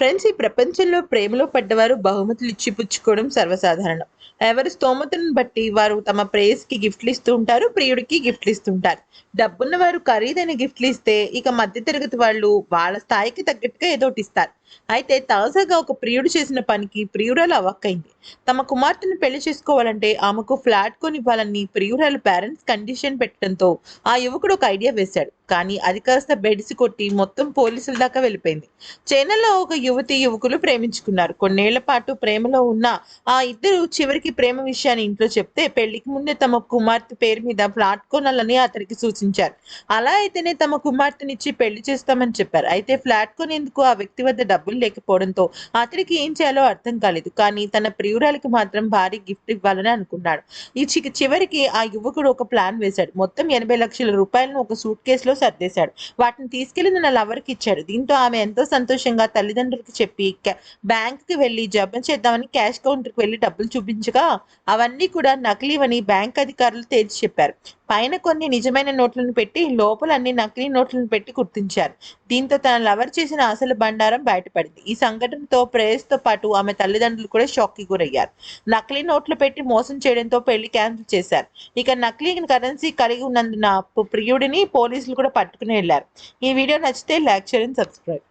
Friends ఈ ప్రపంచంలో ప్రేమలో పడ్డవారు బహుమతులు ఇచ్చి పుచ్చుకోవడం సర్వసాధారణం. ఎవరి స్తోమతను బట్టి వారు తమ ప్రేయస్కి గిఫ్ట్లు ఇస్తూ ఉంటారు ప్రియుడికి గిఫ్ట్లు ఇస్తుంటారు డబ్బున్న వారు ఖరీదైన గిఫ్ట్లు ఇస్తే ఇక మధ్యతరగతి వాళ్ళు వాళ్ళ స్థాయికి తగ్గట్టుగా ఏదో ఇస్తారు. అయితే తాజాగా ఒక ప్రియుడు చేసిన పనికి ప్రియురాలు అవక్కైంది తమ కుమార్తెను పెళ్ళి చేసుకోవాలంటే ఆమెకు ఫ్లాట్ కొనివ్వాలని ప్రియురాలు పేరెంట్స్ కండిషన్ పెట్టడంతో ఆ యువకుడు ఒక ఐడియా వేశాడు. కానీ అది కాస్త బెడిసి కొట్టి మొత్తం పోలీసుల దాకా వెళ్ళిపోయింది. చైనాలో ఒక యువతి యువకులు ప్రేమించుకున్నారు. కొన్నేళ్ళ పాటు ప్రేమలో ఉన్న ఆ ఇద్దరు చివరికి ప్రేమ విషయాన్ని ఇంట్లో చెప్తే పెళ్ళికి ముందే తమ కుమార్తె పేరు మీద ఫ్లాట్ కొనాలని అతనికి సూచించారు. అలా అయితేనే తమ కుమార్తెనిచ్చి పెళ్ళి చేస్తామని చెప్పారు. అయితే ఫ్లాట్ కొనేందుకు ఆ వ్యక్తి వద్ద డబ్బులు లేకపోవడంతో అతడికి ఏం చేయాలో అర్థం కాలేదు. కానీ తన ప్రియురాలికి మాత్రం భారీ గిఫ్ట్ ఇవ్వాలని అనుకున్నాడు. ఈ చివరికి ఆ యువకుడు ఒక ప్లాన్ వేశాడు. మొత్తం ఎనభై లక్షల రూపాయలను ఒక సూట్ కేసులో సర్దేశాడు. వాటిని తీసుకెళ్ళి నా లవర్కి ఇచ్చాడు. దీంతో ఆమె ఎంతో సంతోషంగా తల్లిదండ్రులకి చెప్పి బ్యాంక్కి వెళ్ళి చేద్దామని క్యాష్ కౌంటర్కి డబ్బులు చూపించగా అవన్నీ కూడా నకిలీవని బ్యాంక్ అధికారులు తేల్చి చెప్పారు. పైన కొన్ని నిజమైన నోట్లను పెట్టి లోపల అన్ని నకిలీ నోట్లను పెట్టి గుర్తించారు. దీంతో తన లవర్ చేసిన అసలు బండారం బయటపడింది. ఈ సంఘటనతో ప్రేయస్తో పాటు ఆమె తల్లిదండ్రులు కూడా షాక్కి గురయ్యారు. నకిలీ నోట్లు పెట్టి మోసం చేయడంతో పెళ్ళి క్యాన్సిల్ చేశారు. ఇక నకిలీ కరెన్సీ కలిగి ఉన్నందున ప్రియుడిని పోలీసులు కూడా పట్టుకుని వెళ్ళారు ఈ వీడియో నచ్చితే లైక్ చేయండి సబ్స్క్రైబ్.